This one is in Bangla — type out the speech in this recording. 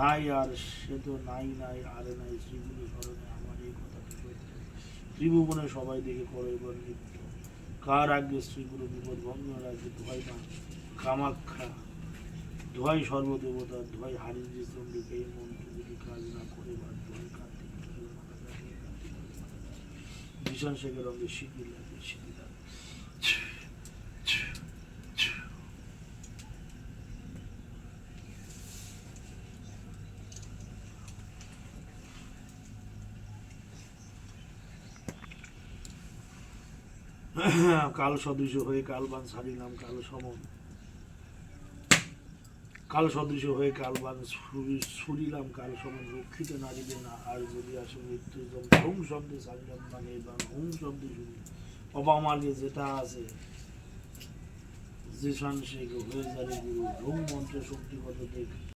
নাই আর সে তো নাই নাই নাই স্মরণে আমার এই কথাটি ত্রিভুবনে সবাই দেখে করে এবার নৃত্য। কার আগে শ্রীগুরু বিপদ ভঙ্গ রাখবে? ধোয় মা, কামাখ্যা। ধোয় সর্বদেবতা ধোয় হারির যে চন্ডিকে এই মন্ত্র কাজ না করে বা ধোয় কার্তিক। ভীষণ শেখের সিঁদুর লাগে সিঁদুর লাগে কাল সদৃশ হয়ে কালবান সারিলাম কাল সমন কাল সদৃশ হয়ে কালবান ছুরিলাম কাল সমন রক্ষিত নারীদের না। আর যদি আসে মৃত্যু হুম শব্দে সারিলাম মানে এবার হুম শব্দে শুনি। অবামার্গে যেটা আছে, যে সে হয়ে যাবে গুরু। হুম মন্ত্র শক্তি কত দেখ।